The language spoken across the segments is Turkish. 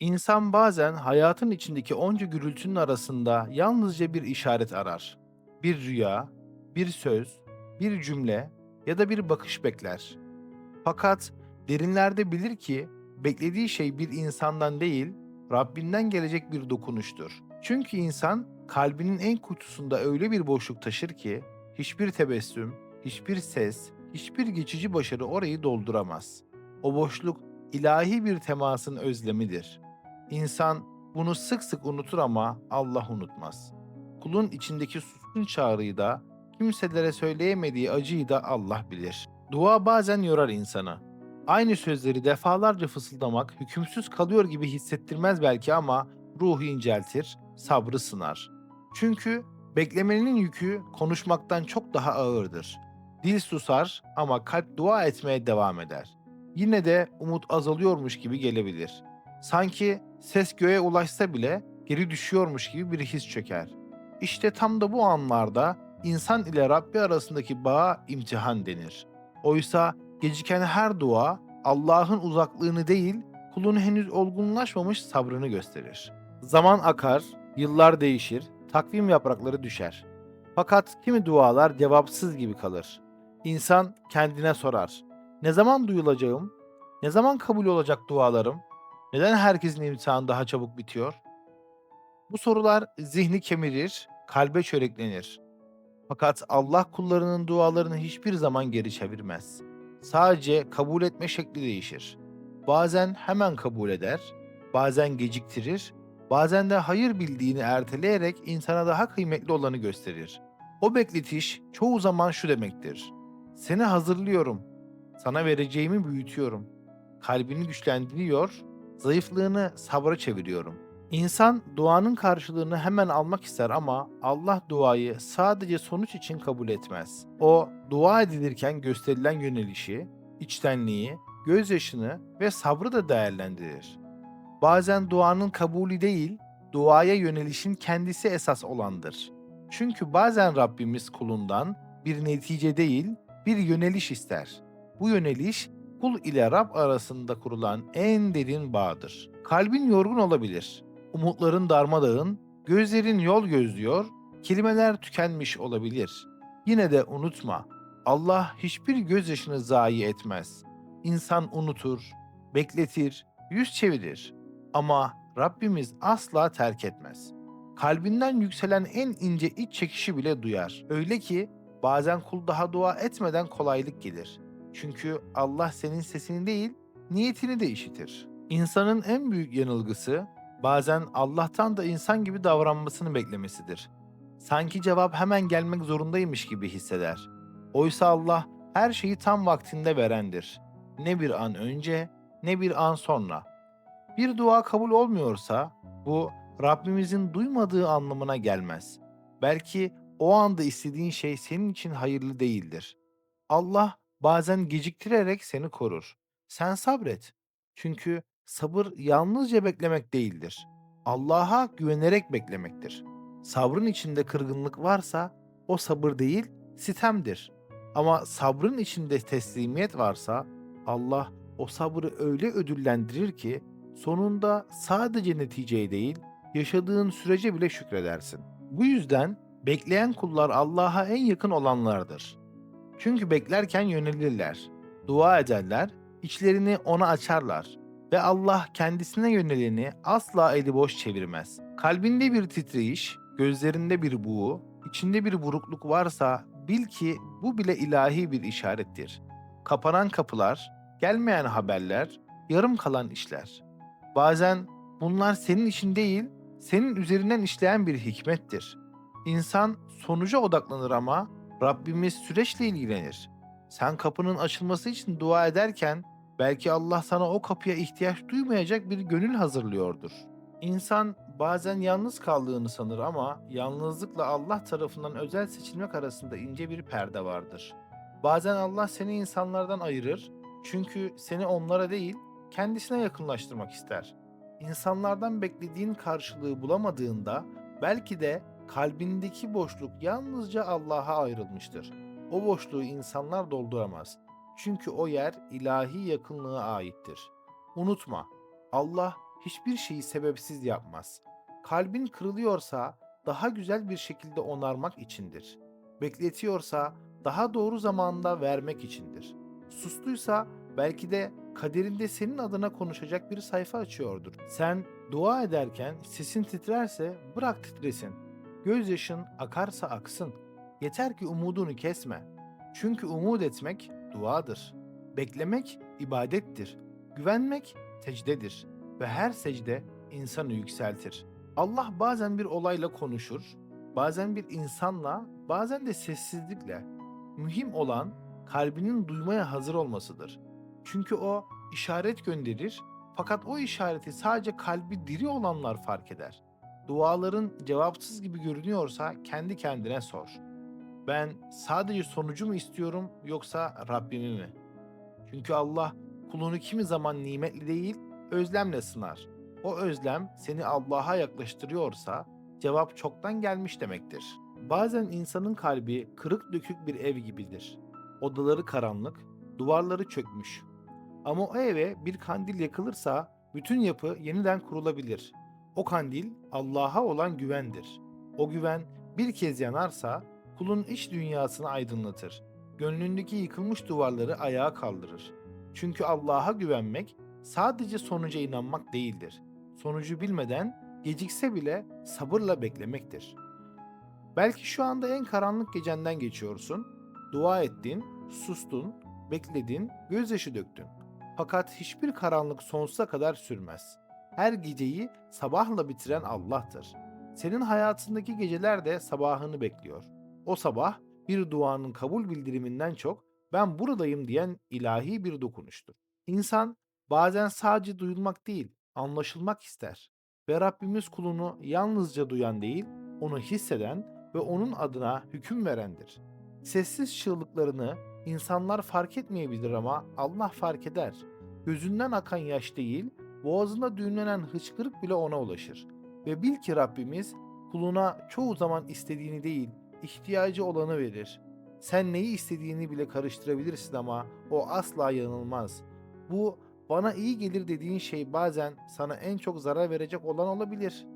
İnsan bazen hayatın içindeki onca gürültünün arasında yalnızca bir işaret arar. Bir rüya, bir söz, bir cümle ya da bir bakış bekler. Fakat derinlerde bilir ki beklediği şey bir insandan değil, Rabbinden gelecek bir dokunuştur. Çünkü insan kalbinin en kuytusunda öyle bir boşluk taşır ki hiçbir tebessüm, hiçbir ses, hiçbir geçici başarı orayı dolduramaz. O boşluk ilahi bir temasın özlemidir. İnsan bunu sık sık unutur ama Allah unutmaz. Kulun içindeki suskun çağrıyı da, kimselere söyleyemediği acıyı da Allah bilir. Dua bazen yorar insanı. Aynı sözleri defalarca fısıldamak hükümsüz kalıyor gibi hissettirmez belki ama ruhu inceltir, sabrı sınar. Çünkü beklemenin yükü konuşmaktan çok daha ağırdır. Dil susar ama kalp dua etmeye devam eder. Yine de umut azalıyormuş gibi gelebilir. Sanki ses göğe ulaşsa bile geri düşüyormuş gibi bir his çöker. İşte tam da bu anlarda insan ile Rabbi arasındaki bağa imtihan denir. Oysa geciken her dua Allah'ın uzaklığını değil, kulun henüz olgunlaşmamış sabrını gösterir. Zaman akar, yıllar değişir, takvim yaprakları düşer. Fakat kimi dualar cevapsız gibi kalır. İnsan kendine sorar. Ne zaman duyulacağım? Ne zaman kabul olacak dualarım? Neden herkesin imtihanı daha çabuk bitiyor? Bu sorular zihni kemirir, kalbe çöreklenir. Fakat Allah kullarının dualarını hiçbir zaman geri çevirmez. Sadece kabul etme şekli değişir. Bazen hemen kabul eder, bazen geciktirir, bazen de hayır bildiğini erteleyerek insana daha kıymetli olanı gösterir. O bekletiş çoğu zaman şu demektir. Seni hazırlıyorum, sana vereceğimi büyütüyorum. Kalbini güçlendiriyor, zayıflığını sabra çeviriyorum. İnsan duanın karşılığını hemen almak ister ama Allah duayı sadece sonuç için kabul etmez. O dua edilirken gösterilen yönelişi, içtenliği, gözyaşını ve sabrı da değerlendirir. Bazen duanın kabulü değil, duaya yönelişin kendisi esas olandır. Çünkü bazen Rabbimiz kulundan bir netice değil, bir yöneliş ister. Bu yöneliş kul ile Rab arasında kurulan en derin bağdır. Kalbin yorgun olabilir, umutların darmadağın, gözlerin yol gözlüyor, kelimeler tükenmiş olabilir. Yine de unutma, Allah hiçbir gözyaşını zayi etmez. İnsan unutur, bekletir, yüz çevirir. Ama Rabbimiz asla terk etmez. Kalbinden yükselen en ince iç çekişi bile duyar. Öyle ki bazen kul daha dua etmeden kolaylık gelir. Çünkü Allah senin sesini değil, niyetini de işitir. İnsanın en büyük yanılgısı bazen Allah'tan da insan gibi davranmasını beklemesidir. Sanki cevap hemen gelmek zorundaymış gibi hisseder. Oysa Allah her şeyi tam vaktinde verendir. Ne bir an önce ne bir an sonra. Bir dua kabul olmuyorsa bu Rabbimizin duymadığı anlamına gelmez. Belki o anda istediğin şey senin için hayırlı değildir. Allah bazen geciktirerek seni korur. Sen sabret. Çünkü sabır yalnızca beklemek değildir. Allah'a güvenerek beklemektir. Sabrın içinde kırgınlık varsa o sabır değil, sitemdir. Ama sabrın içinde teslimiyet varsa Allah o sabrı öyle ödüllendirir ki sonunda sadece neticeye değil, yaşadığın sürece bile şükredersin. Bu yüzden bekleyen kullar Allah'a en yakın olanlardır. Çünkü beklerken yönelirler, dua ederler, içlerini ona açarlar ve Allah kendisine yöneleni asla eli boş çevirmez. Kalbinde bir titreyiş, gözlerinde bir buğu, içinde bir burukluk varsa bil ki bu bile ilahi bir işarettir. Kapanan kapılar, gelmeyen haberler, yarım kalan işler. Bazen bunlar senin için değil, senin üzerinden işleyen bir hikmettir. İnsan sonuca odaklanır ama Rabbimiz süreçle ilgilenir. Sen kapının açılması için dua ederken belki Allah sana o kapıya ihtiyaç duymayacak bir gönül hazırlıyordur. İnsan bazen yalnız kaldığını sanır ama yalnızlıkla Allah tarafından özel seçilmek arasında ince bir perde vardır. Bazen Allah seni insanlardan ayırır çünkü seni onlara değil kendisine yakınlaştırmak ister. İnsanlardan beklediğin karşılığı bulamadığında belki de kalbindeki boşluk yalnızca Allah'a ayrılmıştır. O boşluğu insanlar dolduramaz. Çünkü o yer ilahi yakınlığa aittir. Unutma, Allah hiçbir şeyi sebepsiz yapmaz. Kalbin kırılıyorsa daha güzel bir şekilde onarmak içindir. Bekletiyorsa daha doğru zamanda vermek içindir. Sustuysa belki de kaderinde senin adına konuşacak bir sayfa açıyordur. Sen dua ederken sesin titrerse bırak titresin. Gözyaşın akarsa aksın. Yeter ki umudunu kesme. Çünkü umut etmek duadır. Beklemek ibadettir. Güvenmek secdedir ve her secde insanı yükseltir. Allah bazen bir olayla konuşur, bazen bir insanla, bazen de sessizlikle. Mühim olan kalbinin duymaya hazır olmasıdır. Çünkü o işaret gönderir fakat o işareti sadece kalbi diri olanlar fark eder. Duaların cevapsız gibi görünüyorsa kendi kendine sor. Ben sadece sonucu mu istiyorum yoksa Rabbimi mi? Çünkü Allah kulunu kimi zaman nimetli değil, özlemle sınar. O özlem seni Allah'a yaklaştırıyorsa cevap çoktan gelmiş demektir. Bazen insanın kalbi kırık dökük bir ev gibidir. Odaları karanlık, duvarları çökmüş. Ama o eve bir kandil yakılırsa bütün yapı yeniden kurulabilir. O kandil Allah'a olan güvendir. O güven bir kez yanarsa kulun iç dünyasını aydınlatır. Gönlündeki yıkılmış duvarları ayağa kaldırır. Çünkü Allah'a güvenmek sadece sonuca inanmak değildir. Sonucu bilmeden gecikse bile sabırla beklemektir. Belki şu anda en karanlık gecenden geçiyorsun. Dua ettin, sustun, bekledin, gözyaşı döktün. Fakat hiçbir karanlık sonsuza kadar sürmez. Her geceyi sabahla bitiren Allah'tır. Senin hayatındaki geceler de sabahını bekliyor. O sabah bir duanın kabul bildiriminden çok ben buradayım diyen ilahi bir dokunuştur. İnsan bazen sadece duyulmak değil, anlaşılmak ister. Ve Rabbimiz kulunu yalnızca duyan değil, onu hisseden ve onun adına hüküm verendir. Sessiz çığlıklarını insanlar fark etmeyebilir ama Allah fark eder. Gözünden akan yaş değil, boğazında düğümlenen hıçkırık bile ona ulaşır. Ve bil ki Rabbimiz kuluna çoğu zaman istediğini değil, ihtiyacı olanı verir. Sen neyi istediğini bile karıştırabilirsin ama o asla yanılmaz. Bu bana iyi gelir dediğin şey bazen sana en çok zarar verecek olan olabilir.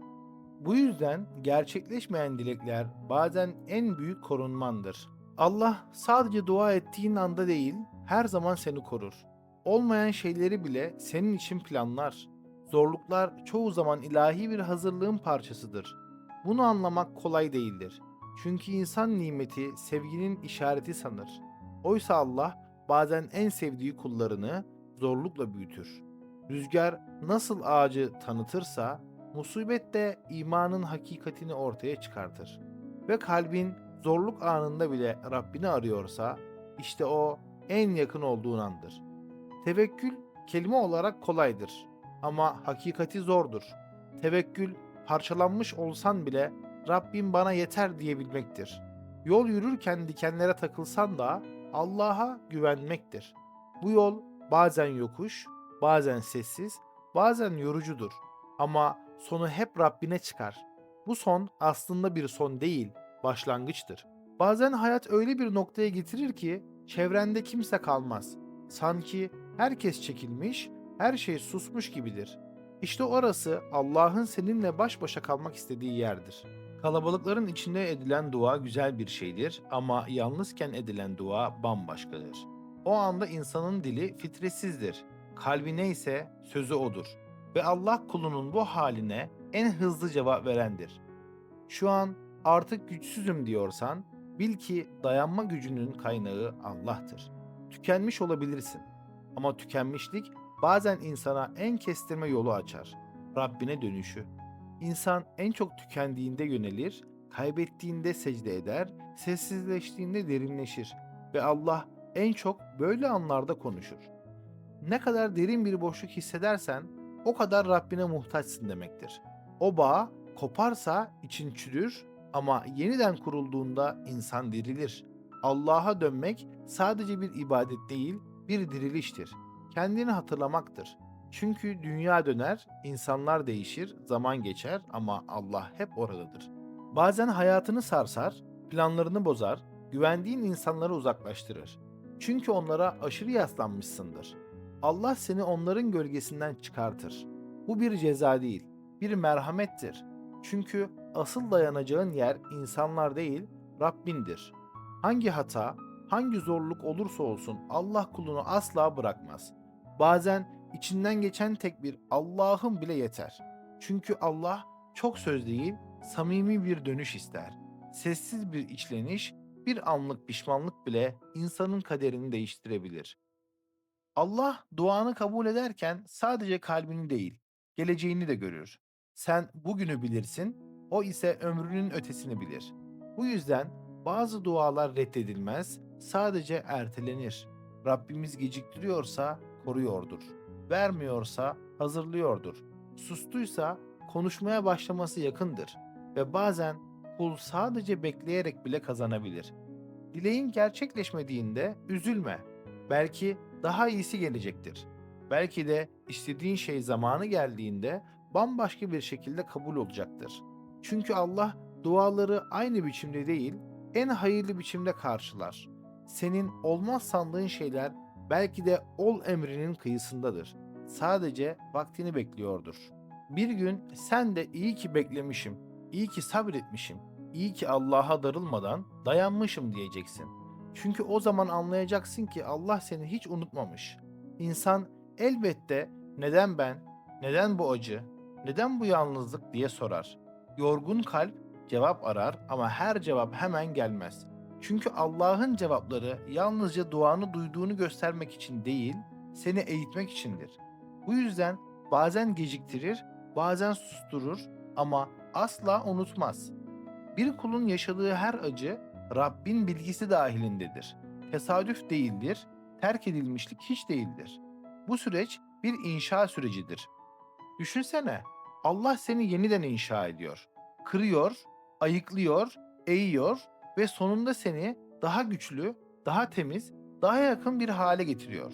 Bu yüzden gerçekleşmeyen dilekler bazen en büyük korunmandır. Allah sadece dua ettiğin anda değil, her zaman seni korur. Olmayan şeyleri bile senin için planlar. Zorluklar çoğu zaman ilahi bir hazırlığın parçasıdır. Bunu anlamak kolay değildir. Çünkü insan nimeti sevginin işareti sanır. Oysa Allah bazen en sevdiği kullarını zorlukla büyütür. Rüzgar nasıl ağacı tanıtırsa, musibet de imanın hakikatini ortaya çıkartır. Ve kalbin zorluk anında bile Rabbini arıyorsa, işte o en yakın olduğun andır. Tevekkül kelime olarak kolaydır ama hakikati zordur. Tevekkül parçalanmış olsan bile Rabbim bana yeter diyebilmektir. Yol yürürken dikenlere takılsan da Allah'a güvenmektir. Bu yol bazen yokuş, bazen sessiz, bazen yorucudur. Ama sonu hep Rabbine çıkar. Bu son aslında bir son değil, başlangıçtır. Bazen hayat öyle bir noktaya getirir ki çevrende kimse kalmaz. Sanki herkes çekilmiş, her şey susmuş gibidir. İşte orası Allah'ın seninle baş başa kalmak istediği yerdir. Kalabalıkların içinde edilen dua güzel bir şeydir ama yalnızken edilen dua bambaşkadır. O anda insanın dili fitretsizdir. Kalbi neyse sözü odur. Ve Allah kulunun bu haline en hızlı cevap verendir. Şu an artık güçsüzüm diyorsan bil ki dayanma gücünün kaynağı Allah'tır. Tükenmiş olabilirsin ama tükenmişlik bazen insana en kestirme yolu açar. Rabbine dönüşü. İnsan en çok tükendiğinde yönelir, kaybettiğinde secde eder, sessizleştiğinde derinleşir ve Allah en çok böyle anlarda konuşur. Ne kadar derin bir boşluk hissedersen o kadar Rabbine muhtaçsın demektir. O bağ koparsa için çürür ama yeniden kurulduğunda insan dirilir. Allah'a dönmek sadece bir ibadet değil, bir diriliştir. Kendini hatırlamaktır. Çünkü dünya döner, insanlar değişir, zaman geçer ama Allah hep oradadır. Bazen hayatını sarsar, planlarını bozar, güvendiğin insanları uzaklaştırır. Çünkü onlara aşırı yaslanmışsındır. Allah seni onların gölgesinden çıkartır. Bu bir ceza değil, bir merhamettir. Çünkü asıl dayanacağın yer insanlar değil, Rabbindir. Hangi hata, hangi zorluk olursa olsun Allah kulunu asla bırakmaz. Bazen içinden geçen tek bir Allah'ım bile yeter. Çünkü Allah çok söz değil, samimi bir dönüş ister. Sessiz bir içleniş, bir anlık pişmanlık bile insanın kaderini değiştirebilir. Allah duanı kabul ederken sadece kalbini değil, geleceğini de görür. Sen bugünü bilirsin, o ise ömrünün ötesini bilir. Bu yüzden bazı dualar reddedilmez, sadece ertelenir. Rabbimiz geciktiriyorsa koruyordur. Vermiyorsa hazırlıyordur. Sustuysa konuşmaya başlaması yakındır ve bazen kul sadece bekleyerek bile kazanabilir. Dileğin gerçekleşmediğinde üzülme. Belki daha iyisi gelecektir. Belki de istediğin şey zamanı geldiğinde bambaşka bir şekilde kabul olacaktır. Çünkü Allah duaları aynı biçimde değil, en hayırlı biçimde karşılar. Senin olmaz sandığın şeyler belki de ol emrinin kıyısındadır. Sadece vaktini bekliyordur. Bir gün sen de iyi ki beklemişim, iyi ki sabretmişim, iyi ki Allah'a darılmadan dayanmışım diyeceksin. Çünkü o zaman anlayacaksın ki Allah seni hiç unutmamış. İnsan elbette neden ben, neden bu acı, neden bu yalnızlık diye sorar. Yorgun kalp cevap arar ama her cevap hemen gelmez. Çünkü Allah'ın cevapları yalnızca duanı duyduğunu göstermek için değil, seni eğitmek içindir. Bu yüzden bazen geciktirir, bazen susturur ama asla unutmaz. Bir kulun yaşadığı her acı Rabbin bilgisi dahilindedir. Tesadüf değildir, terk edilmişlik hiç değildir. Bu süreç bir inşa sürecidir. Düşünsene, Allah seni yeniden inşa ediyor. Kırıyor, ayıklıyor, eğiyor ve sonunda seni daha güçlü, daha temiz, daha yakın bir hale getiriyor.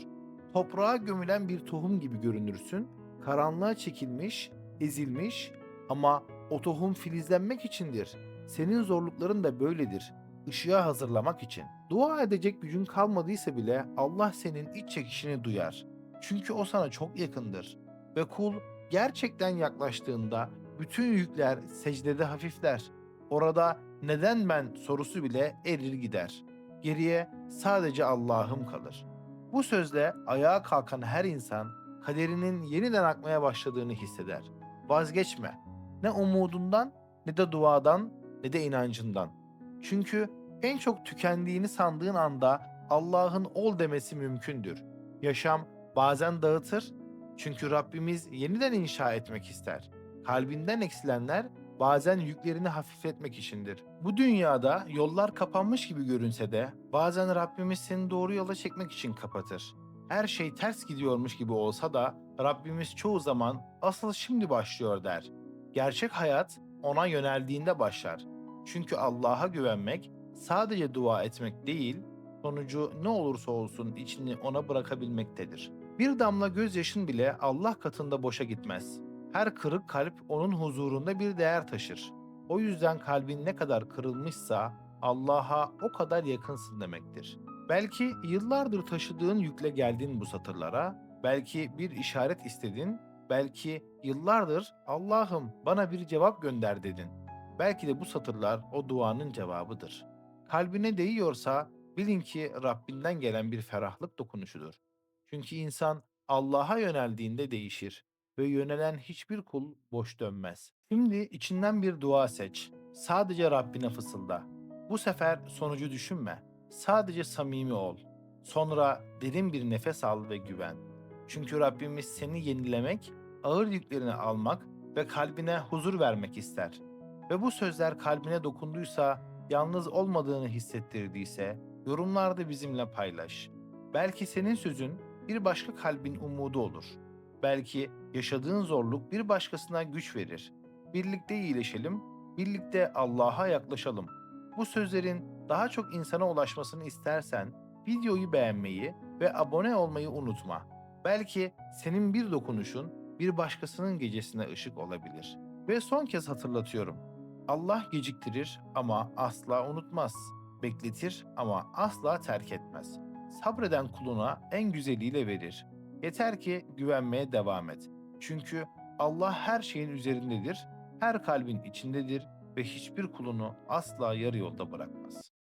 Toprağa gömülen bir tohum gibi görünürsün, karanlığa çekilmiş, ezilmiş ama o tohum filizlenmek içindir. Senin zorlukların da böyledir. Işığa hazırlamak için. Dua edecek gücün kalmadıysa bile Allah senin iç çekişini duyar. Çünkü o sana çok yakındır. Ve kul gerçekten yaklaştığında bütün yükler secdede hafifler. Orada neden ben sorusu bile erir gider. Geriye sadece Allah'ım kalır. Bu sözle ayağa kalkan her insan kaderinin yeniden akmaya başladığını hisseder. Vazgeçme. Ne umudundan ne de duadan ne de inancından. Çünkü en çok tükendiğini sandığın anda Allah'ın ol demesi mümkündür. Yaşam bazen dağıtır çünkü Rabbimiz yeniden inşa etmek ister. Kalbinden eksilenler bazen yüklerini hafifletmek içindir. Bu dünyada yollar kapanmış gibi görünse de bazen Rabbimiz seni doğru yola çekmek için kapatır. Her şey ters gidiyormuş gibi olsa da Rabbimiz çoğu zaman asıl şimdi başlıyor der. Gerçek hayat ona yöneldiğinde başlar. Çünkü Allah'a güvenmek sadece dua etmek değil, sonucu ne olursa olsun içini ona bırakabilmektedir. Bir damla gözyaşın bile Allah katında boşa gitmez. Her kırık kalp onun huzurunda bir değer taşır. O yüzden kalbin ne kadar kırılmışsa Allah'a o kadar yakınsın demektir. Belki yıllardır taşıdığın yükle geldin bu satırlara, belki bir işaret istedin, belki yıllardır Allah'ım bana bir cevap gönder dedin. Belki de bu satırlar o duanın cevabıdır. Kalbine değiyorsa bilin ki Rabbinden gelen bir ferahlık dokunuşudur. Çünkü insan Allah'a yöneldiğinde değişir ve yönelen hiçbir kul boş dönmez. Şimdi içinden bir dua seç. Sadece Rabbine fısılda. Bu sefer sonucu düşünme. Sadece samimi ol. Sonra derin bir nefes al ve güven. Çünkü Rabbimiz seni yenilemek, ağır yüklerini almak ve kalbine huzur vermek ister. Ve bu sözler kalbine dokunduysa, yalnız olmadığını hissettirdiyse, yorumlarda bizimle paylaş. Belki senin sözün bir başka kalbin umudu olur. Belki yaşadığın zorluk bir başkasına güç verir. Birlikte iyileşelim, birlikte Allah'a yaklaşalım. Bu sözlerin daha çok insana ulaşmasını istersen videoyu beğenmeyi ve abone olmayı unutma. Belki senin bir dokunuşun bir başkasının gecesine ışık olabilir. Ve son kez hatırlatıyorum. Allah geciktirir ama asla unutmaz. Bekletir ama asla terk etmez. Sabreden kuluna en güzeliyle verir. Yeter ki güvenmeye devam et. Çünkü Allah her şeyin üzerindedir, her kalbin içindedir ve hiçbir kulunu asla yarı yolda bırakmaz.